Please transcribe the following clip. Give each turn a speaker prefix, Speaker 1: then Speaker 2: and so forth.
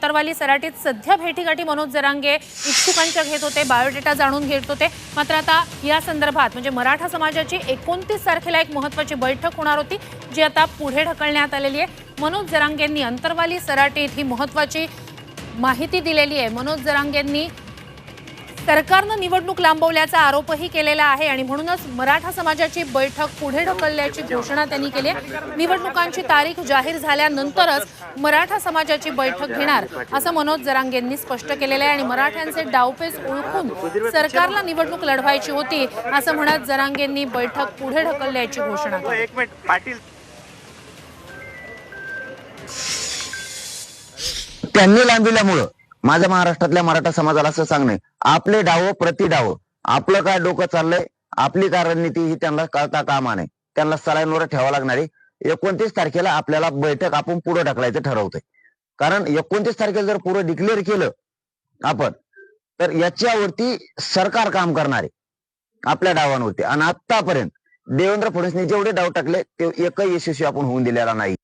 Speaker 1: अंतरवाली सराटीत सध्या भेटीगाठी मनोज जरांगे इच्छुकांच्या घेत होते बायोडेटा जाणून घेत होते. मात्र आता या संदर्भात म्हणजे मराठा समाजाची एकोणतीस तारखेला एक महत्वाची बैठक होणार होती जी आता पुढे ढकलण्यात आलेली आहे. मनोज जरांगेंनी अंतरवाली सराटीत ही महत्वाची माहिती दिलेली आहे. मनोज जरांगेंनी सरकारनं निवडणूक लांबवल्याचा आरोपही केलेला आहे आणि म्हणूनच मराठा समाजाची बैठक पुढे ढकलल्याची घोषणा त्यांनी केली आहे. निवडणुकांची तारीख जाहीर झाल्यानंतरच मराठा समाजाची बैठक घेणार असं मनोज जरांगेंनी स्पष्ट केलेलं आहे. आणि मराठ्यांचे डावपेच ओळखून सरकारला निवडणूक लढवायची होती असं म्हणत जरांगेंनी बैठक पुढे ढकलल्याची घोषणा केली.
Speaker 2: एक मिनिट पाटील.
Speaker 3: त्यांनी लांबिल्यामुळं माझ्या महाराष्ट्रातल्या मराठा समाजाला असं सांगणं आपले डाव प्रति डाव. आपलं काय डोकं चाललंय आपली काय रणनीती ही त्यांना कळता कामा नये. त्यांना सलाईनवर ठेवावं लागणार आहे. एकोणतीस तारखेला आपल्याला बैठक आपण पुढे ढकलायचं ठरवतंय. कारण एकोणतीस तारखेला जर पुढे डिक्लेअर केलं आपण तर याच्यावरती सरकार काम करणार आहे. आपल्या डावांवरती. आणि आतापर्यंत देवेंद्र फडणवीसने जेवढे डाव टाकले ते एकही यशस्वी आपण होऊन दिलेला नाही.